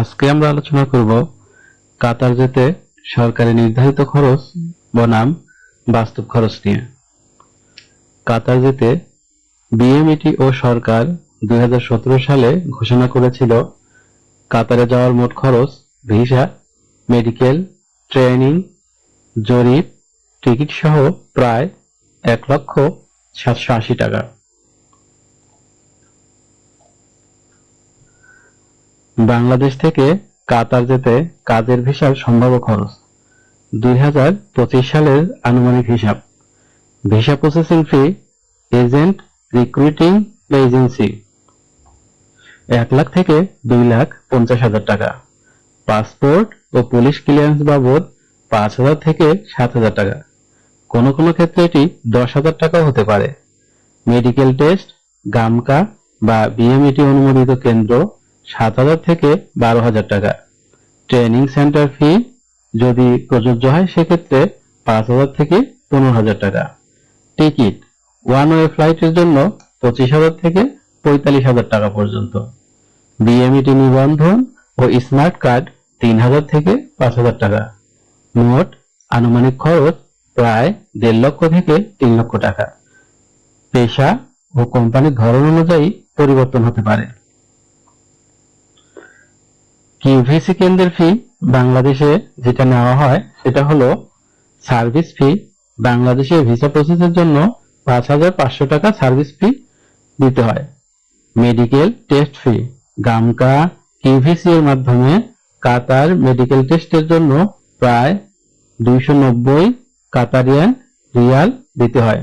আজকে আমরা আলোচনা করব কাতার যেতে সরকারি নির্ধারিত খরচ বনাম বাস্তব খরচ নিয়ে। কাতার যেতে বিএমইটি ও সরকার দুই হাজার সতেরো সালে ঘোষণা করেছিল কাতারে যাওয়ার মোট খরচ ভিসা, মেডিকেল, ট্রেনিং, জরিপ, টিকিট সহ প্রায় এক লক্ষ সাতশো আশি টাকা। বাংলাদেশ থেকে কাতার যেতে কাজের ভিসার সম্ভাব্য খরচ। দুই হাজার পঁচিশ সালের আনুমানিক হিসাব। Visa processing fee, agent, recruiting agency. এক লাখ থেকে দুই লাখ পঞ্চাশ হাজার টাকা। পাসপোর্ট ও পুলিশ ক্লিয়ারেন্স বাবদ পাঁচ হাজার থেকে সাত হাজার টাকা। কোনো কোনো ক্ষেত্রে এটি দশ হাজার টাকাও হতে পারে। মেডিকেল টেস্ট, গামকা বা বিএমইটি অনুমোদিত কেন্দ্র সাত হাজার থেকে বারো হাজার টাকা। ট্রেনিং সেন্টার ফি যদি প্রযোজ্য হয়, সেক্ষেত্রে পাঁচ হাজার থেকে পনেরো হাজার টাকা। টিকিট ওয়ান ওয়ে ফ্লাইটের জন্য পঁচিশ হাজার থেকে পঁয়তাল্লিশ হাজার টাকা পর্যন্ত। বিএমইটি নিবন্ধন ও স্মার্ট কার্ড তিন হাজার থেকে পাঁচ হাজার টাকা। মোট আনুমানিক খরচ প্রায় দেড় লক্ষ থেকে তিন লক্ষ টাকা। পেশা ও কোম্পানির ধরন অনুযায়ী পরিবর্তন হতে পারে। কিউভিসি কেন্দ্রের ফি বাংলাদেশে যেটা নেওয়া হয়, সেটা হলো সার্ভিস ফি বাংলাদেশে ভিসা প্রসেসের জন্য পাঁচ হাজার পাঁচশো টাকা সার্ভিস ফি দিতে হয়। মেডিকেল টেস্ট ফি গামকা কিউভিসি এর মাধ্যমে কাতার মেডিকেল টেস্টের জন্য প্রায় দুইশো নব্বই কাতারিয়ান রিয়াল দিতে হয়,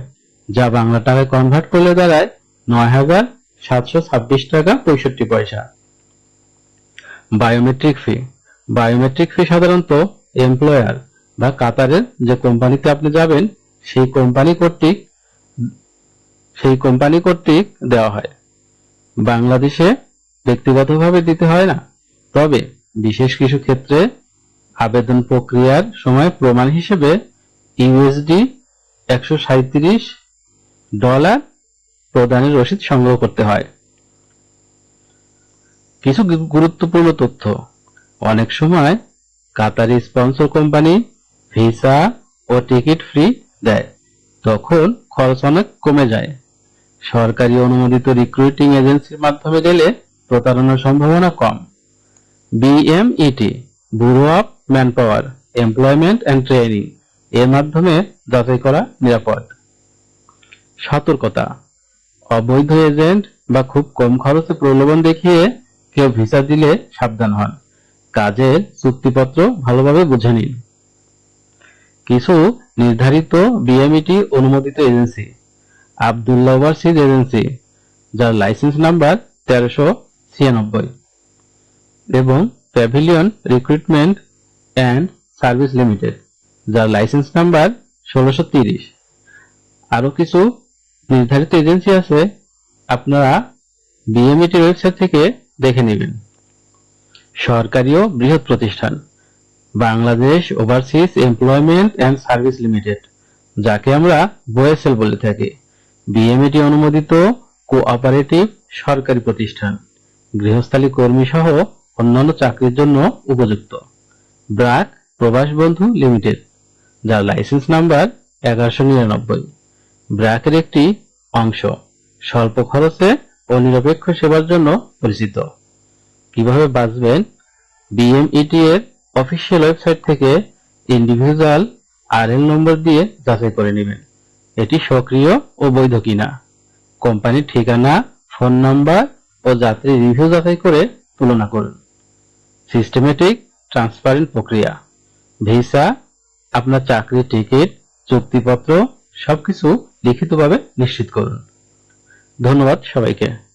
যা বাংলা টাকায় কনভার্ট করলে দাঁড়ায় নয় হাজার সাতশো ছাব্বিশ টাকা পঁয়ষট্টি পয়সা। বায়োমেট্রিক ফি বায়োমেট্রিক ফি সাধারণত এমপ্লয়ার বা কাতারের যে কোম্পানিতে আপনি যাবেন, সেই কোম্পানি কর্তৃক, সেই কোম্পানি কর্তৃক দেওয়া হয়। বাংলাদেশে ব্যক্তিগতভাবে দিতে হয় না। তবে বিশেষ কিছু ক্ষেত্রে আবেদন প্রক্রিয়ার সময় প্রমাণ হিসেবে ইউএসডি একশো ডলার প্রদানের রসিদ সংগ্রহ করতে হয়। কিছু গুরুত্বপূর্ণ তথ্য। অনেক সময় কাতারি স্পন্সর কোম্পানি ভিসা ও টিকিট ফ্রি দেয়। তখন খরচ অনেক কমে যায়। সরকারি অনুমোদিত রিক্রুটিং এজেন্সির মাধ্যমে গেলে প্রতারণার সম্ভাবনা কম। BMET bureau of man power employment and training এর মাধ্যমে যাচাই করা নিরাপদ। সতর্কতা। অবৈধ এজেন্ট বা খুব কম খরচে প্রলোভন দেখিয়ে কেউ ভিসা দিলে সাবধান হন। কাজের চুক্তিপত্র ভালোভাবে বুঝে নিন। কিছু নির্ধারিত বিএমইটি অনুমোদিত এজেন্সি, আবদুল্লাহ ওভারসিজ এজেন্সি, যার লাইসেন্স নাম্বার তেরোশো ছিয়ানব্বই এবং pavilion recruitment and service limited, যার লাইসেন্স নাম্বার ষোলোশো তিরিশ। আরও কিছু নির্ধারিত এজেন্সি আছে। আপনারা বিএমইটি ওয়েবসাইট থেকে দেখে নেবেন সরকারি ও বৃহৎ প্রতিষ্ঠান, Bangladesh overseas employment and service limited যাকে আমরা বোয়েসেল বলে থাকি। বিএমএটি অনুমোদিত কোঅপারেটিভ সরকারি প্রতিষ্ঠান, গৃহস্থালী কর্মী সহ অন্যান্য চাকরির জন্য উপযুক্ত। ব্রাক প্রবাস বন্ধু লিমিটেড, যার লাইসেন্স নাম্বার এগারোশো নিরানব্বই। ব্র্যাকের একটি অংশ, স্বল্প খরচে ও নিরপেক্ষ সেবার জন্য পরিচিত। কীভাবে বাঁচবেন? বিএমইটি এর অফিসিয়াল ওয়েবসাইট থেকে ইন্ডিভিজুয়াল আরএল নম্বর দিয়ে যাচাই করে নেবেন। এটি সক্রিয় ও বৈধ কিনা। কোম্পানির ঠিকানা ফোন নাম্বার ও যাত্রী রিভিউ যাচাই করে তুলনা করুন। সিস্টেমেটিক ট্রান্সপারেন্ট প্রক্রিয়া। ভিসা আপনার চাকরির টিকিট চুক্তিপত্র, সবকিছু লিখিতভাবে নিশ্চিত করুন। ধন্যবাদ সবাইকে।